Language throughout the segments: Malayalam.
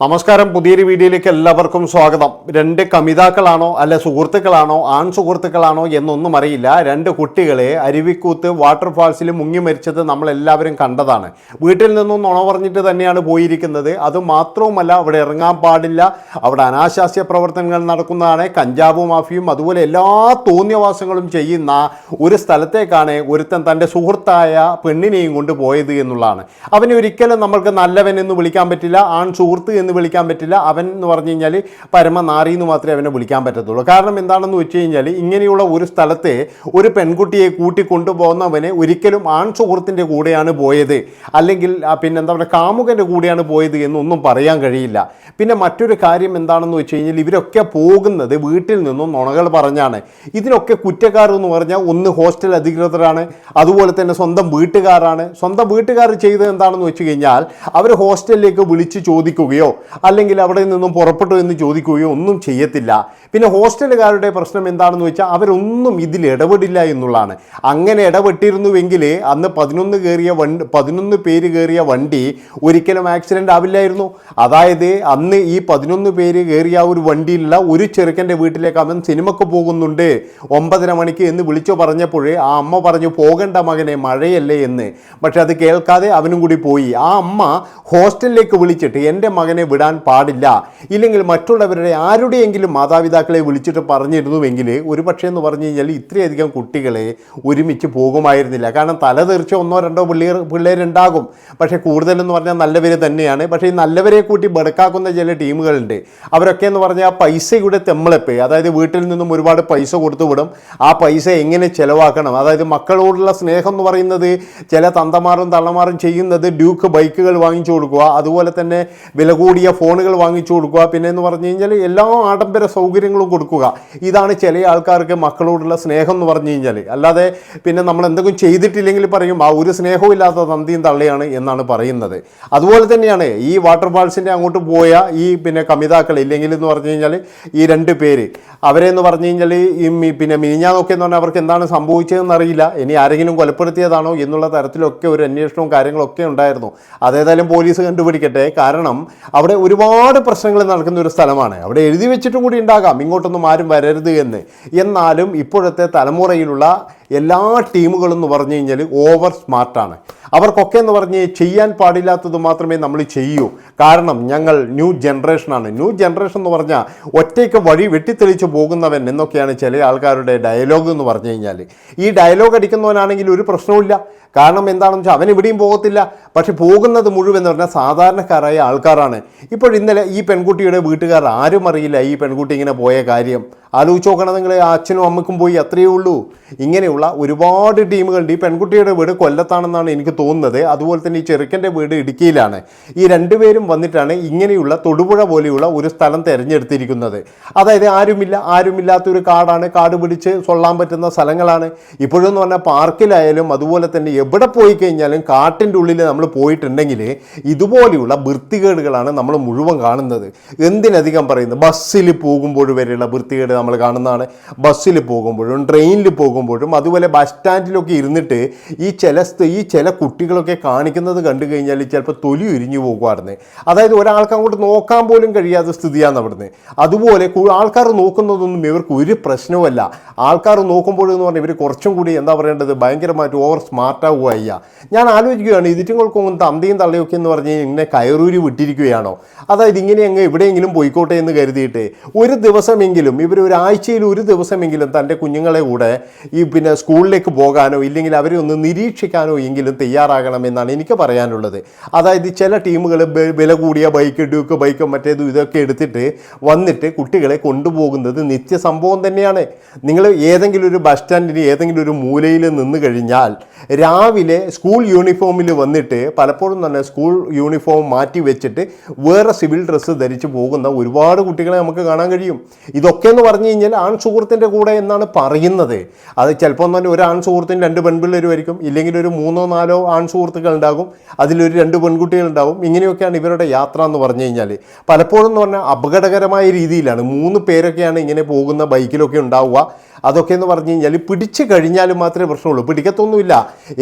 നമസ്കാരം. പുതിയൊരു വീഡിയോയിലേക്ക് എല്ലാവർക്കും സ്വാഗതം. രണ്ട് കമിതാക്കളാണോ അല്ല സുഹൃത്തുക്കളാണോ ആൺ സുഹൃത്തുക്കളാണോ എന്നൊന്നും അറിയില്ല. രണ്ട് കുട്ടികളെ അരുവിക്കൂത്ത് വാട്ടർഫാൾസിൽ മുങ്ങി മരിച്ചത് നമ്മൾ എല്ലാവരും കണ്ടതാണ്. വീട്ടിൽ നിന്നും നുണ പറഞ്ഞിട്ട് തന്നെയാണ് പോയിരിക്കുന്നത്. അത് മാത്രവുമല്ല അവിടെ ഇറങ്ങാൻ പാടില്ല. അവിടെ അനാശാസ്യ പ്രവർത്തനങ്ങൾ നടക്കുന്നതാണ്. കഞ്ചാവ് മാഫിയും അതുപോലെ എല്ലാ തോന്നിയവാസങ്ങളും ചെയ്യുന്ന ഒരു സ്ഥലത്തേക്കാണ് ഒരുത്തൻ തന്റെ സുഹൃത്തായ പെണ്ണിനെയും കൊണ്ട് പോയത് എന്നുള്ളതാണ്. അവനെ ഒരിക്കലും നമ്മൾക്ക് നല്ലവൻ എന്ന് വിളിക്കാൻ പറ്റില്ല. ആൺ സുഹൃത്ത് എന്ന് വിളിക്കാൻ പറ്റില്ല. അവൻ എന്ന് പറഞ്ഞു കഴിഞ്ഞാൽ പരമനാറി എന്ന് മാത്രമേ അവനെ വിളിക്കാൻ പറ്റത്തുള്ളൂ. കാരണം എന്താണെന്ന് വെച്ച് കഴിഞ്ഞാൽ ഇങ്ങനെയുള്ള ഒരു സ്ഥലത്തെ ഒരു പെൺകുട്ടിയെ കൂട്ടി കൊണ്ടുപോകുന്നവന് ഒരിക്കലും ആൺ സുഹൃത്തിന്റെ കൂടെയാണ് പോയത്. അല്ലെങ്കിൽ പിന്നെന്താ പറയുക കാമുകന്റെ കൂടെയാണ് പോയത് എന്നൊന്നും പറയാൻ കഴിയില്ല. പിന്നെ മറ്റൊരു കാര്യം എന്താണെന്ന് വെച്ച് കഴിഞ്ഞാൽ ഇവരൊക്കെ പോകുന്നത് വീട്ടിൽ നിന്നും നുണകൾ പറഞ്ഞാണ്. ഇതിനൊക്കെ കുറ്റക്കാർ എന്ന് പറഞ്ഞാൽ ഒന്ന് ഹോസ്റ്റൽ അധികൃതരാണ് അതുപോലെ തന്നെ സ്വന്തം വീട്ടുകാരാണ്. സ്വന്തം വീട്ടുകാർ ചെയ്തത് എന്താണെന്ന് വെച്ച് കഴിഞ്ഞാൽ അവർ ഹോസ്റ്റലിലേക്ക് വിളിച്ച് ചോദിക്കുകയോ അല്ലെങ്കിൽ അവിടെ നിന്നും പുറപ്പെട്ടു എന്ന് ചോദിക്കുകയോ ഒന്നും ചെയ്യത്തില്ല. പിന്നെ ഹോസ്റ്റലുകാരുടെ പ്രശ്നം എന്താണെന്ന് വെച്ചാൽ അവരൊന്നും ഇതിൽ ഇടപെടില്ല എന്നുള്ളതാണ്. അങ്ങനെ ഇടപെട്ടിരുന്നുവെങ്കിൽ അന്ന് പതിനൊന്ന് കയറിയ വണ്ടി പതിനൊന്ന് പേര് കയറിയ വണ്ടി ഒരിക്കലും ആക്സിഡന്റ് ആവില്ലായിരുന്നു. അതായത് അന്ന് ഈ പതിനൊന്ന് പേര് കയറിയ ഒരു വണ്ടിയിലുള്ള ഒരു ചെറുക്കന്റെ വീട്ടിലേക്ക് അവൻ സിനിമക്ക് പോകുന്നുണ്ട്. ഒമ്പതര മണിക്ക് എന്ന് വിളിച്ചു പറഞ്ഞപ്പോഴേ ആ അമ്മ പറഞ്ഞു പോകണ്ട മകനെ മഴയല്ലേ എന്ന്. പക്ഷെ അത് കേൾക്കാതെ അവനും കൂടി പോയി. ആ അമ്മ ഹോസ്റ്റലിലേക്ക് വിളിച്ചിട്ട് എന്റെ മകനെ വിടാൻ പാടില്ല. ഇല്ലെങ്കിൽ മറ്റുള്ളവരുടെ ആരുടെയെങ്കിലും മാതാപിതാക്കളെ വിളിച്ചിട്ട് പറഞ്ഞിരുന്നുവെങ്കിൽ ഒരു പക്ഷേ എന്ന് പറഞ്ഞു കഴിഞ്ഞാൽ ഇത്രയധികം കുട്ടികളെ ഒരുമിച്ച് പോകുമായിരുന്നില്ല. കാരണം തലതെറിച്ച ഒന്നോ രണ്ടോ പിള്ളേർ പിള്ളേരുണ്ടാകും. പക്ഷേ കൂടുതലെന്ന് പറഞ്ഞാൽ നല്ലവർ തന്നെയാണ്. പക്ഷേ ഈ നല്ലവരെ കൂട്ടി ബെടുക്കാക്കുന്ന ചില ടീമുകളുണ്ട്. അവരൊക്കെ എന്ന് പറഞ്ഞാൽ പൈസയുടെ തെമ്മളപ്പ് അതായത് വീട്ടിൽ നിന്നും ഒരുപാട് പൈസ കൊടുത്തു വിടും. ആ പൈസ എങ്ങനെ ചിലവാക്കണം? അതായത് മക്കളോടുള്ള സ്നേഹം എന്ന് പറയുന്നത് ചില തന്തമാറും തള്ളമാറും ചെയ്യുന്നത് ഡ്യൂക്ക് ബൈക്കുകൾ വാങ്ങിച്ചു കൊടുക്കുക. അതുപോലെ തന്നെ വില കൂടിയ ഫോണുകൾ വാങ്ങിച്ചു കൊടുക്കുക. പിന്നെ എന്ന് പറഞ്ഞു കഴിഞ്ഞാൽ എല്ലാ ആഡംബര സൗകര്യങ്ങളും കൊടുക്കുക. ഇതാണ് ചില ആൾക്കാർക്ക് മക്കളോടുള്ള സ്നേഹം എന്ന് പറഞ്ഞു കഴിഞ്ഞാൽ അല്ലാതെ പിന്നെ നമ്മൾ എന്തെങ്കിലും ചെയ്തിട്ടില്ലെങ്കിൽ പറയും ആ ഒരു സ്നേഹവും ഇല്ലാത്ത തന്തിയും തള്ളിയാണ് എന്നാണ് പറയുന്നത്. അതുപോലെ തന്നെയാണ് ഈ വാട്ടർ ഫാൾസിന്റെ അങ്ങോട്ട് പോയ ഈ പിന്നെ കമിതാക്കൾ ഇല്ലെങ്കിൽ എന്ന് പറഞ്ഞു കഴിഞ്ഞാൽ ഈ രണ്ട് പേര്. അവരെന്ന് പറഞ്ഞു കഴിഞ്ഞാൽ ഈ പിന്നെ മിനിഞ്ഞാന്നൊക്കെ എന്ന് പറഞ്ഞാൽ അവർക്ക് എന്താണ് സംഭവിച്ചതെന്ന് അറിയില്ല. ഇനി ആരെങ്കിലും കൊലപ്പെടുത്തിയതാണോ എന്നുള്ള തരത്തിലൊക്കെ ഒരു അന്വേഷണവും കാര്യങ്ങളൊക്കെ ഉണ്ടായിരുന്നു. അതേതായാലും പോലീസ് കണ്ടുപിടിക്കട്ടെ. കാരണം അവിടെ ഒരുപാട് പ്രശ്നങ്ങൾ നടക്കുന്ന ഒരു സ്ഥലമാണ്. അവിടെ എഴുതി വെച്ചിട്ടും കൂടി ഉണ്ടാകാം. ഇങ്ങോട്ടൊന്നും ആരും വരരുത് എന്ന്. എന്നാലും ഇപ്പോഴത്തെ തലമുറയിലുള്ള എല്ലാ ടീമുകളും എന്ന് പറഞ്ഞു കഴിഞ്ഞാൽ ഓവർ സ്മാർട്ടാണ് അവർക്കൊക്കെ എന്ന് പറഞ്ഞ് ചെയ്യാൻ പാടില്ലാത്തത് മാത്രമേ നമ്മൾ ചെയ്യൂ. കാരണം ഞങ്ങൾ ന്യൂ ജനറേഷനാണ് ന്യൂ ജനറേഷൻ എന്ന് പറഞ്ഞാൽ ഒറ്റയ്ക്ക് വഴി വെട്ടിത്തെളിച്ച് പോകുന്നവൻ എന്നൊക്കെയാണ് ചില ആൾക്കാരുടെ ഡയലോഗ് എന്ന് പറഞ്ഞു കഴിഞ്ഞാൽ ഈ ഡയലോഗ് അടിക്കുന്നവനാണെങ്കിൽ ഒരു പ്രശ്നവുമില്ല. കാരണം എന്താണെന്ന് വെച്ചാൽ അവൻ ഇവിടെയും പോകത്തില്ല. പക്ഷെ പോകുന്നത് മുഴുവൻ എന്ന് പറഞ്ഞാൽ സാധാരണക്കാരായ ആൾക്കാരാണ്. ഇപ്പോൾ ഇന്നലെ ഈ പെൺകുട്ടിയുടെ വീട്ടുകാർ ആരും അറിയില്ല ഈ പെൺകുട്ടി ഇങ്ങനെ പോയ കാര്യം. ആലോചിച്ച് നോക്കണം നിങ്ങൾ അച്ഛനും അമ്മക്കും പോയി അത്രയേ ഉള്ളൂ. ഇങ്ങനെയുള്ള ഒരുപാട് ടീമുകളുണ്ട്. ഈ പെൺകുട്ടിയുടെ വീട് കൊല്ലത്താണെന്നാണ് എനിക്ക് തോന്നുന്നത്. അതുപോലെ തന്നെ ഈ ചെറുക്കന്റെ വീട് ഇടുക്കിയിലാണ്. ഈ രണ്ടുപേരും വന്നിട്ടാണ് ഇങ്ങനെയുള്ള തൊടുപുഴ പോലെയുള്ള ഒരു സ്ഥലം തിരഞ്ഞെടുത്തിരിക്കുന്നത്. അതായത് ആരുമില്ല ആരുമില്ലാത്തൊരു കാടാണ്. കാട് പിടിച്ച് സൊള്ളാൻ പറ്റുന്ന സ്ഥലങ്ങളാണ്. ഇപ്പോഴെന്ന് പറഞ്ഞാൽ പാർക്കിലായാലും അതുപോലെ തന്നെ എവിടെ പോയി കഴിഞ്ഞാലും കാട്ടിന്റെ ഉള്ളിൽ നമ്മൾ പോയിട്ടുണ്ടെങ്കിൽ ഇതുപോലെയുള്ള വൃത്തികേടുകളാണ് നമ്മൾ മുഴുവൻ കാണുന്നത്. എന്തിനധികം പറയുന്നത് ബസ്സിൽ പോകുമ്പോൾ വരെയുള്ള വൃത്തികേട് നമ്മൾ കാണുന്നതാണ്. ബസ്സിൽ പോകുമ്പോഴും ട്രെയിനിൽ പോകുമ്പോഴും അതുപോലെ ബസ് സ്റ്റാൻഡിലൊക്കെ ഇരുന്നിട്ട് ഈ ചില ഈ ചില കുട്ടികളൊക്കെ കാണിക്കുന്നത് കണ്ടു കഴിഞ്ഞാൽ ചിലപ്പോൾ തൊലി ഉരിഞ്ഞു പോകുമായിരുന്നു അതായത് ഒരാൾക്ക് അങ്ങോട്ട് നോക്കാൻ പോലും കഴിയാത്ത സ്ഥിതിയാണ് അവിടുന്ന്. അതുപോലെ ആൾക്കാർ നോക്കുന്നതൊന്നും ഇവർക്ക് ഒരു പ്രശ്നവുമല്ല. ആൾക്കാർ നോക്കുമ്പോഴെന്ന് പറഞ്ഞാൽ ഇവർ കുറച്ചും കൂടി എന്താ പറയേണ്ടത്? ഭയങ്കരമായിട്ട് ഓവർ അയ്യ ഞാൻ ആലോചിക്കുകയാണ് ഇതിറ്റുങ്ങൾക്കൊന്നും തന്തയും തള്ളയൊക്കെ എന്ന് പറഞ്ഞ് ഇങ്ങനെ കയറൂരി വിട്ടിരിക്കുകയാണോ? അതായത് ഇങ്ങനെ അങ്ങ് എവിടെയെങ്കിലും പോയിക്കോട്ടെ എന്ന് കരുതിയിട്ട് ഒരു ദിവസമെങ്കിലും ഇവർ ഒരാഴ്ചയിൽ ഒരു ദിവസമെങ്കിലും തന്റെ കുഞ്ഞുങ്ങളെ കൂടെ ഈ പിന്നെ സ്കൂളിലേക്ക് പോകാനോ ഇല്ലെങ്കിൽ അവരെ ഒന്ന് നിരീക്ഷിക്കാനോ എങ്കിലും തയ്യാറാകണമെന്നാണ് എനിക്ക് പറയാനുള്ളത്. അതായത് ചില ടീമുകൾ വില കൂടിയ ബൈക്ക് ഡ്യൂക്ക് ബൈക്ക് മറ്റേതും ഇതൊക്കെ എടുത്തിട്ട് വന്നിട്ട് കുട്ടികളെ കൊണ്ടുപോകുന്നത് നിത്യ സംഭവം തന്നെയാണ്. നിങ്ങൾ ഏതെങ്കിലും ഒരു ബസ് സ്റ്റാൻഡിന് ഏതെങ്കിലും ഒരു മൂലയിൽ നിന്ന് കഴിഞ്ഞാൽ രാവിലെ സ്കൂൾ യൂണിഫോമിൽ വന്നിട്ട് പലപ്പോഴും തന്നെ സ്കൂൾ യൂണിഫോം മാറ്റി വെച്ചിട്ട് വേറെ സിവിൽ ഡ്രസ്സ് ധരിച്ച് പോകുന്ന ഒരുപാട് കുട്ടികളെ നമുക്ക് കാണാൻ കഴിയും. ഇതൊക്കെ എന്ന് പറഞ്ഞു കഴിഞ്ഞാൽ ആൺ സുഹൃത്തിന്റെ കൂടെ എന്നാണ് പറയുന്നത്. അത് ചിലപ്പോൾ തന്നെ ഒരു ആൺ സുഹൃത്തിന് രണ്ട് പെൺപിള്ളേരുമായിരിക്കും ഇല്ലെങ്കിൽ ഒരു മൂന്നോ നാലോ ആൺ സുഹൃത്തുക്കൾ ഉണ്ടാകും അതിലൊരു രണ്ട് പെൺകുട്ടികൾ ഉണ്ടാകും. ഇങ്ങനെയൊക്കെയാണ് ഇവരുടെ യാത്ര എന്ന് പറഞ്ഞു കഴിഞ്ഞാൽ പലപ്പോഴും എന്ന് പറഞ്ഞാൽ അപകടകരമായ രീതിയിലാണ്. മൂന്ന് പേരൊക്കെയാണ് ഇങ്ങനെ പോകുന്ന ബൈക്കിലൊക്കെ ഉണ്ടാവുക. അതൊക്കെ എന്ന് പറഞ്ഞു കഴിഞ്ഞാൽ പിടിച്ചു കഴിഞ്ഞാൽ മാത്രമേ പ്രശ്നമുള്ളൂ. പിടിക്കത്തൊന്നുമില്ല.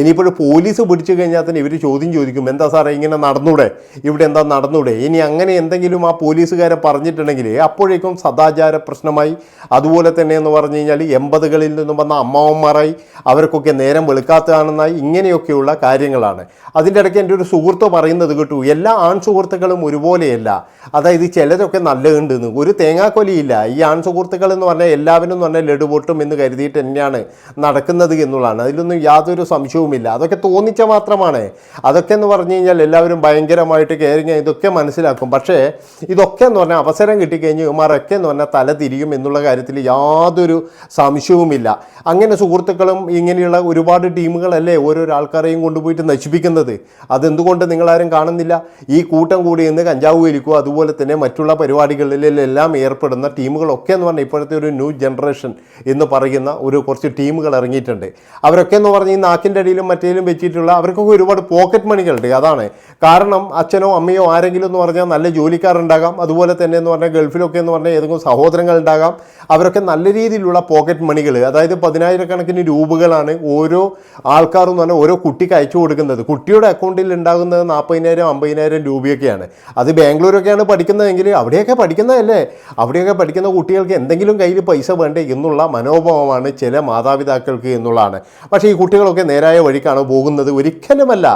ഇനിയിപ്പോൾ പോലീസ് പിടിച്ചു കഴിഞ്ഞാൽ തന്നെ ഇവർ ചോദ്യം ചോദിക്കും എന്താ സാറേ ഇങ്ങനെ നടന്നൂടെ? ഇവിടെ എന്താ നടന്നൂടെ? ഇനി അങ്ങനെ എന്തെങ്കിലും ആ പോലീസുകാരെ പറഞ്ഞിട്ടുണ്ടെങ്കിൽ അപ്പോഴേക്കും സദാചാര പ്രശ്നമായി. അതുപോലെ തന്നെ എന്ന് പറഞ്ഞു കഴിഞ്ഞാൽ എൺപതുകളിൽ നിന്നും വന്ന അമ്മാവന്മാരായി അവർക്കൊക്കെ നേരം വെളുക്കാത്തതാണെന്നായി ഇങ്ങനെയൊക്കെയുള്ള കാര്യങ്ങളാണ്. അതിന്റെ ഇടയ്ക്ക് എന്റെ ഒരു സുഹൃത്ത് പറയുന്നത് കേട്ടു എല്ലാ ആൺ സുഹൃത്തുക്കളും ഒരുപോലെയല്ല. അതായത് ചിലരൊക്കെ നല്ലതുണ്ടെന്ന്. ഒരു തേങ്ങാക്കൊലിയില്ല. ഈ ആൺ സുഹൃത്തുക്കൾ എന്ന് പറഞ്ഞാൽ എല്ലാവരും എന്ന് പറഞ്ഞാൽ ലഡു പൊട്ടും എന്ന് കരുതിയിട്ട് തന്നെയാണ് നടക്കുന്നത് എന്നുള്ളതാണ്. അതിലൊന്നും യാതൊരു സംശയവുമില്ല. അതൊക്കെ തോന്നിച്ച മാത്രമാണ്. അതൊക്കെ എന്ന് പറഞ്ഞു കഴിഞ്ഞാൽ എല്ലാവരും ഭയങ്കരമായിട്ട് കയറിങ്ങ ഇതൊക്കെ മനസ്സിലാക്കും. പക്ഷേ ഇതൊക്കെ എന്ന് പറഞ്ഞാൽ അവസരം കിട്ടിക്കഴിഞ്ഞ് ഇവന്മാരൊക്കെ എന്ന് പറഞ്ഞാൽ തല തിരിയും എന്നുള്ള കാര്യത്തിൽ യാതൊരു സംശയവുമില്ല. അങ്ങനെ സുഹൃത്തുക്കളും ഇങ്ങനെയുള്ള ഒരുപാട് ടീമുകളല്ലേ ഓരോരോ ആൾക്കാരെയും കൊണ്ടുപോയിട്ട് നശിപ്പിക്കുന്നത്? അതെന്തുകൊണ്ട് നിങ്ങളാരും കാണുന്നില്ല? ഈ കൂട്ടം കൂടി ഇന്ന് കഞ്ചാവ് വലിക്കുക അതുപോലെ തന്നെ മറ്റുള്ള പരിപാടികളിലെല്ലാം ഏർപ്പെടുന്ന ടീമുകളൊക്കെ എന്ന് പറഞ്ഞാൽ ഇപ്പോഴത്തെ ഒരു ന്യൂ ജനറേഷൻ എന്ന് പറയുന്ന ഒരു കുറച്ച് ടീമുകൾ ഇറങ്ങിയിട്ടുണ്ട്. അവരൊക്കെ എന്ന് പറഞ്ഞാൽ ഈ നാക്കിന്റെ അടിയിലും മറ്റേലും വെച്ചിട്ടുള്ള അവർക്കൊക്കെ ഒരുപാട് പോക്കറ്റ് മണികളുണ്ട് അതാണ്. കാരണം അച്ഛനോ അമ്മയോ ആരെങ്കിലും എന്ന് പറഞ്ഞാൽ നല്ല ജോലിക്കാരുണ്ടാകാം. അതുപോലെ തന്നെ എന്ന് പറഞ്ഞാൽ ഗൾഫിലൊക്കെ എന്ന് പറഞ്ഞാൽ ഏതെങ്കിലും സഹോദരങ്ങൾ ഉണ്ടാകാം അവരൊക്കെ നല്ല രീതിയിലുള്ള പോക്കറ്റ് മണികൾ അതായത് പതിനായിരക്കണക്കിന് രൂപകളാണ് ഓരോ ആൾക്കാരും എന്ന് പറഞ്ഞാൽ ഓരോ കുട്ടിക്ക് അയച്ചു കൊടുക്കുന്നത്. കുട്ടിയുടെ അക്കൗണ്ടിൽ ഉണ്ടാകുന്നത് നാൽപ്പതിനായിരം അമ്പതിനായിരം രൂപയൊക്കെയാണ്. അത് ബാംഗ്ലൂരൊക്കെയാണ് പഠിക്കുന്നതെങ്കിൽ അവിടെയൊക്കെ പഠിക്കുന്നതല്ലേ? അവിടെയൊക്കെ പഠിക്കുന്ന കുട്ടികൾക്ക് എന്തെങ്കിലും കയ്യിൽ പൈസ വേണ്ടേ എന്നുള്ള മനോഭാവമാണ് ചില മാതാപിതാക്കൾക്ക് എന്നുള്ളതാണ്. പക്ഷേ ഈ കുട്ടികളൊക്കെ നേരായ വഴിക്കാണ് പോകുന്നത്? ഒരിക്കലുമല്ല.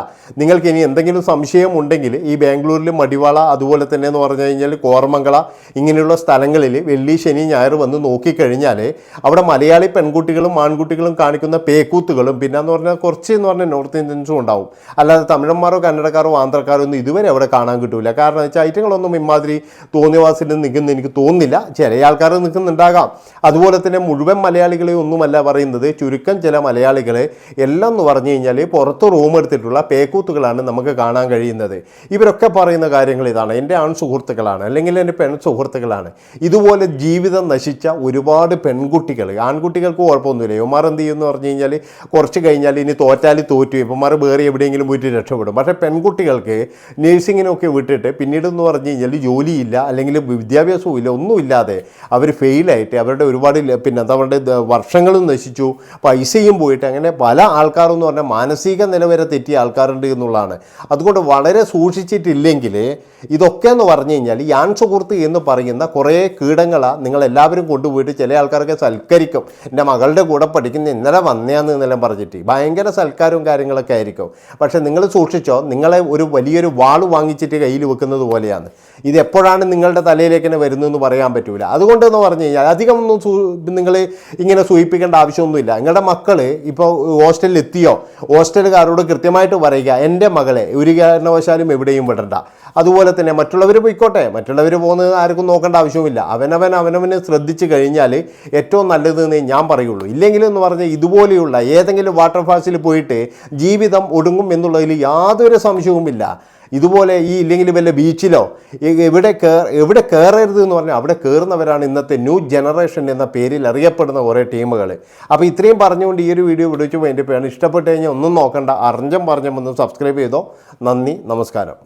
നിങ്ങൾക്ക് ഇനി എന്തെങ്കിലും സംശയം ഉണ്ടെങ്കിൽ ഈ ബാംഗ്ലൂരിൽ മടിവാള അതുപോലെ തന്നെ എന്ന് പറഞ്ഞു കഴിഞ്ഞാൽ കോർമംഗള ഇങ്ങനെയുള്ള സ്ഥലങ്ങളിൽ വെള്ളി ശനി ഞായർ വന്ന് നോക്കിക്കഴിഞ്ഞാൽ അവിടെ മലയാളി പെൺകുട്ടികളും ആൺകുട്ടികളും കാണിക്കുന്ന പേക്കൂത്തുകളും പിന്നെ എന്ന് പറഞ്ഞാൽ കുറച്ച് എന്ന് പറഞ്ഞാൽ നോർത്ത് ഇന്ത്യൻസും ഉണ്ടാവും. അല്ലാതെ തമിഴന്മാരോ കന്നഡക്കാരോ ആന്ധ്രക്കാരോ ഒന്നും ഇതുവരെ അവിടെ കാണാൻ കിട്ടില്ല കാരണം വെച്ചാൽ ഐറ്റങ്ങളൊന്നും ഇമാതിരി തോന്നിയവാസിൽ നിൽക്കുന്ന എനിക്ക് തോന്നുന്നില്ല. ചില ആൾക്കാർ നിൽക്കുന്നുണ്ടാകാം. അതുപോലെ തന്നെ മുഴുവൻ മലയാളികളെ ഒന്നുമല്ല പറയുന്നത്. ചുരുക്കം ചില മലയാളികളെ എല്ലാം എന്ന് പറഞ്ഞു കഴിഞ്ഞാൽ പുറത്ത് റൂം എടുത്തിട്ടുള്ള പേക്കൂത്തുകളാണ് നമുക്ക് കാണാൻ കഴിയുന്നത്. ഇവരൊക്കെ പറയുന്ന കാര്യങ്ങൾ ഇതാണ്. എന്റെ ആൺ സുഹൃത്തുക്കളാണ് അല്ലെങ്കിൽ എന്റെ പെൺ സുഹൃത്തുക്കളാണ്. ഇതുപോലെ ജീവിതം നശിച്ച ഒരുപാട് പെൺകുട്ടികൾ ആൺകുട്ടികൾക്ക് കുഴപ്പമൊന്നുമില്ല. ഇവന്മാർ എന്ത് ചെയ്യുമെന്ന് പറഞ്ഞു കഴിഞ്ഞാൽ കുറച്ച് കഴിഞ്ഞാൽ ഇനി തോറ്റാൽ തോറ്റു ഇവന്മാർ വേറെ എവിടെയെങ്കിലും പോയിട്ട് രക്ഷപ്പെടും. പക്ഷേ പെൺകുട്ടികൾക്ക് നേഴ്സിങ്ങിനൊക്കെ വിട്ടിട്ട് പിന്നീട് എന്ന് പറഞ്ഞു കഴിഞ്ഞാൽ ജോലിയില്ല അല്ലെങ്കിൽ വിദ്യാഭ്യാസവും ഇല്ല ഒന്നുമില്ലാതെ അവർ ഫെയിലായിട്ട് അവരുടെ ഒരുപാട് പിന്നെ അവരുടെ വർഷങ്ങളും നശിച്ചു പൈസയും പോയിട്ട് അങ്ങനെ പല ആൾക്കാരും എന്ന് പറഞ്ഞാൽ മാനസിക നിലവരെ തെറ്റിയ ആൾക്കാരുണ്ട് എന്നുള്ളതാണ്. അതുകൊണ്ട് വളരെ സൂക്ഷിച്ചിട്ടില്ലെങ്കിൽ ഇതൊക്കെ എന്ന് പറഞ്ഞു കഴിഞ്ഞാൽ ആൺ സുഹൃത്ത് എന്ന് പറയുന്ന കുറേ കീടങ്ങളാണ് നിങ്ങൾ എല്ലാവരും കൊണ്ടുപോയിട്ട് ചില ആൾക്കാരൊക്കെ സൽക്കരിക്കും. എന്റെ മകളുടെ കൂടെ പഠിക്കുന്ന ഇന്നലെ വന്നയാന്ന് എന്നെല്ലാം പറഞ്ഞിട്ട് ഭയങ്കര സൽക്കാരവും കാര്യങ്ങളൊക്കെ ആയിരിക്കും. പക്ഷേ നിങ്ങൾ സൂക്ഷിച്ചോ നിങ്ങളെ ഒരു വലിയൊരു വാൾ വാങ്ങിച്ചിട്ട് കയ്യിൽ വെക്കുന്നത് പോലെയാണ്. ഇത് എപ്പോഴാണ് നിങ്ങളുടെ തലയിലേക്ക് തന്നെ വരുന്നതെന്ന് പറയാൻ പറ്റില്ല അതുകൊണ്ടെന്ന് പറഞ്ഞു കഴിഞ്ഞാൽ അധികം ഒന്നും നിങ്ങൾ ഇങ്ങനെ സൂചിപ്പിക്കേണ്ട ആവശ്യമൊന്നുമില്ല. നിങ്ങളുടെ മക്കൾ ഇപ്പോൾ ഹോസ്റ്റലിൽ എത്തിയോ ഹോസ്റ്റലുകാരോട് കൃത്യമായിട്ട് പറയുക എന്റെ മകളെ ഒരു കാരണവശാലും എവിടെയും വിടണ്ട. അതുപോലെ തന്നെ മറ്റുള്ളവർ പോയിക്കോട്ടെ. മറ്റുള്ളവർ പോകുന്നത് ആർക്കും നോക്കേണ്ട ആവശ്യവുമില്ല. അവനവൻ അവനവന് ശ്രദ്ധിച്ചു കഴിഞ്ഞാൽ ഏറ്റവും നല്ലതെന്ന് ഞാൻ പറയുള്ളൂ. ഇല്ലെങ്കിൽ എന്ന് പറഞ്ഞാൽ ഇതുപോലെയുള്ള ഏതെങ്കിലും വാട്ടർഫാൾസിൽ പോയിട്ട് ജീവിതം ഒടുങ്ങും എന്നുള്ളതിൽ യാതൊരു സംശയവുമില്ല. ഇതുപോലെ ഈ ഇല്ലെങ്കിൽ വല്ല ബീച്ചിലോ എവിടെ കയർ എവിടെ കയറരുത് എന്ന് പറഞ്ഞാൽ അവിടെ കയറുന്നവരാണ് ഇന്നത്തെ ന്യൂ ജനറേഷൻ എന്ന പേരിൽ അറിയപ്പെടുന്ന കുറേ ടീമുകൾ. അപ്പോൾ ഇത്രയും പറഞ്ഞുകൊണ്ട് ഈ ഒരു വീഡിയോ വിളിച്ചു വേണ്ടിപ്പോയാണ് ഇഷ്ടപ്പെട്ട് കഴിഞ്ഞാൽ ഒന്നും നോക്കണ്ട അറിഞ്ഞം പറഞ്ഞും ഒന്ന് സബ്സ്ക്രൈബ് ചെയ്തോ. നന്ദി നമസ്കാരം.